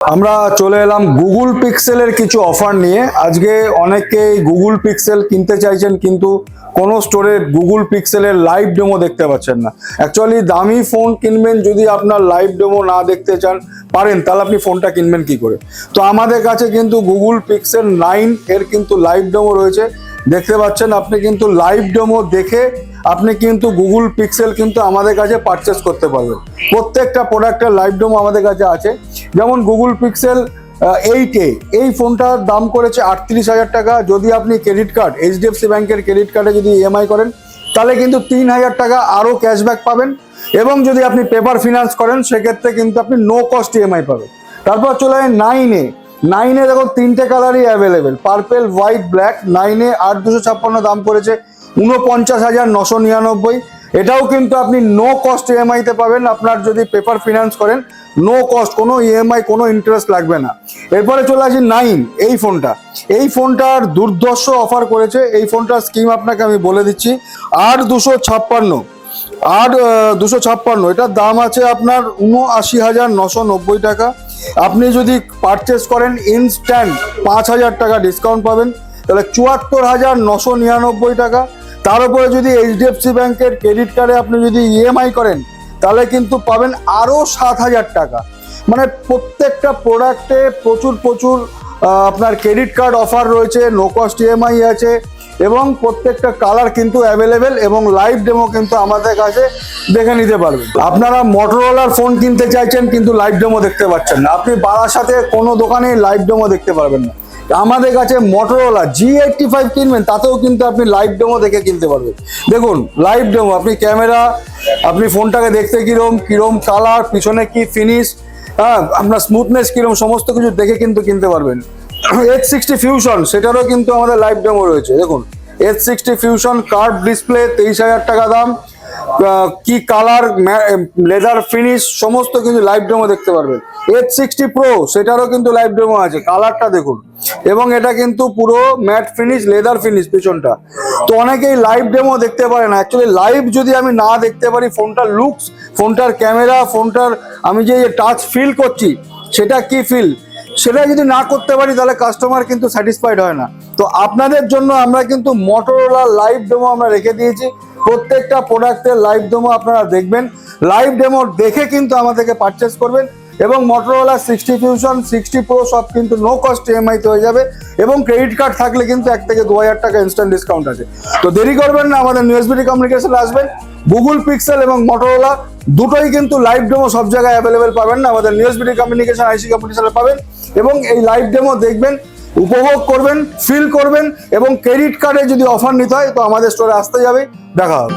আমরা চলে এলাম গুগল পিক্সেলের কিছু অফার নিয়ে। আজকে অনেকেই গুগল পিক্সেল কিনতে চাইছেন, কিন্তু কোনো স্টোরে গুগল পিক্সেলের লাইভ ডেমো দেখতে পাচ্ছেন না। অ্যাকচুয়ালি দামি ফোন কিনবেন যদি আপনার লাইভ ডেমো না দেখতে চান, পারেন, তাহলে আপনি ফোনটা কিনবেন কি করে? তো আমাদের কাছে কিন্তু গুগল পিক্সেল নাইন এর কিন্তু লাইভ ডেমো রয়েছে। দেখতে পাচ্ছেন, আপনি কিন্তু লাইভ ডেমো দেখে আপনি কিন্তু গুগল পিক্সেল কিন্তু আমাদের কাছে পারচেস করতে পারবেন। প্রত্যেকটা প্রোডাক্টের লাইভ ডেমো আমাদের কাছে আছে। যেমন গুগল পিক্সেল এইট এ এই ফোনটার দাম করেছে আটত্রিশ হাজার টাকা। যদি আপনি ক্রেডিট কার্ড এইচডিএফসি ব্যাংকের ক্রেডিট কার্ডে যদি ইএমআই করেন, তাহলে কিন্তু তিন হাজার টাকা আরও ক্যাশব্যাক পাবেন এবং যদি আপনি পেপার ফিনান্স করেন, সেক্ষেত্রে কিন্তু আপনি নো কস্ট ইএমআই পাবেন। তারপর চলে যায় নাইনে নাইনে দেখো তিনটে কালারই অ্যাভেলেবেল পার্পেল হোয়াইট ব্ল্যাক নাইনে আট দুশো ছাপ্পান্ন দাম করেছে উনপঞ্চাশ হাজার নশো নিরানব্বই। এটাও কিন্তু আপনি নো কস্ট ইএমআইতে পাবেন। আপনার যদি পেপার ফিনান্স করেন নো কস্ট কোনো ইএমআই কোনো ইন্টারেস্ট লাগবে না। এরপরে চলে আসি নাইন এই ফোনটা এই ফোনটার দুর্ধর্ষ অফার করেছে। এই ফোনটার স্কিম আপনাকে আমি বলে দিচ্ছি। আট দুশো ছাপ্পান্ন। আর দুশো ছাপ্পান্ন। এটার দাম আছে আপনার উনআশি হাজার নশো নব্বই টাকা। আপনি যদি পারচেস করেন ইনস্ট্যান্ট পাঁচ হাজার টাকা ডিসকাউন্ট পাবেন, তাহলে চুয়াত্তর হাজার নশো নিরানব্বই টাকা। তার উপরে যদি এইচডিএফসি ব্যাংকের ক্রেডিট কার্ডে আপনি যদি ইএমআই করেন, তাহলে কিন্তু পাবেন আরও সাত হাজার টাকা। মানে প্রত্যেকটা প্রোডাক্টে প্রচুর প্রচুর আপনার ক্রেডিট কার্ড অফার রয়েছে নো কস্ট ইএমআই আছে এবং প্রত্যেকটা কালার কিন্তু অ্যাভেলেবেল এবং লাইভ ডেমো কিন্তু আমাদের কাছে দেখে নিতে পারবেন। আপনারা মোটরোলার ফোন কিনতে চাইছেন কিন্তু লাইভ ডেমো দেখতে পাচ্ছেন না। আপনি সাথে কোনো দোকানে লাইভ ডেমো দেখতে পারবেন না। আমাদের কাছে মোটরোলা জি এইটটি ফাইভ কিনবেন, তাতেও কিন্তু আপনি লাইভ ডেমো দেখে কিনতে পারবেন। দেখুন লাইভ ডেমো আপনি ক্যামেরা আপনি ফোনটাকে দেখতে কিরম কিরম কালার পিছনে কি ফিনিশ হ্যাঁ আপনার স্মুথনেস কিরম, সমস্ত কিছু দেখে কিন্তু কিনতে পারবেন। এইচ সিক্সটি ফিউশন সেটারও কিন্তু আমাদের লাইভ ডেমো রয়েছে। দেখুন edge sixty fusion curve display তেইশ হাজার টাকা দাম। কি কালার লেদার ফিনিশ সমস্ত কিন্তু লাইভ ডেমো দেখতে পারবেন। এইচ সিক্সটি প্রো সেটারও কিন্তু লাইভ ডেমো আছে। কালারটা দেখুন। এবং এটা কিন্তু পুরো ম্যাট ফিনিশ লেদার ফিনিশ পিছনটা। তো অনেকেই লাইভ ডেমো দেখতে পারে না। অ্যাকচুয়ালি লাইভ যদি আমি না দেখতে পারি, ফোনটার লুকস ফোনটার ক্যামেরা ফোনটার আমি যে টাচ ফিল করছি, সেটা কি ফিল সেটা যদি না করতে পারি, তাহলে কাস্টমার কিন্তু স্যাটিসফাইড হয় না। তো আপনাদের জন্য আমরা কিন্তু মোটরোলা লাইভ ডেমো আমরা রেখে দিয়েছি। প্রত্যেকটা প্রোডাক্টের লাইভ ডেমো আপনারা দেখবেন। লাইভ ডেমো দেখে কিন্তু আমাদেরকে পারচেস করবেন এবং Motorola sixty fusion sixty pro সব কিন্তু নো কস্ট ইএমআইতে হয়ে যাবে এবং ক্রেডিট কার্ড থাকলে কিন্তু এক থেকে দু হাজার টাকা ইনস্ট্যান্ট ডিসকাউন্ট আছে। তো দেরি করবেন না, আমাদের নিউএসবিটি কমিউনিকেশন আসবেন গুগল পিক্সেল এবং মোটরোলা দুটোই কিন্তু লাইভ ডেমো সব জায়গায় অ্যাভেলেবেল পাবেন না। আমাদের নিউজ ভিডিও কমিউনিকেশন আইসি কম্পিটিশনে পাবেন এবং এই লাইভ ডেমো দেখবেন, উপভোগ করবেন ফিল করবেন এবং ক্রেডিট কার্ডে যদি অফার নিতে হয়, তো আমাদের স্টোরে আসতে যাবে। দেখা হবে।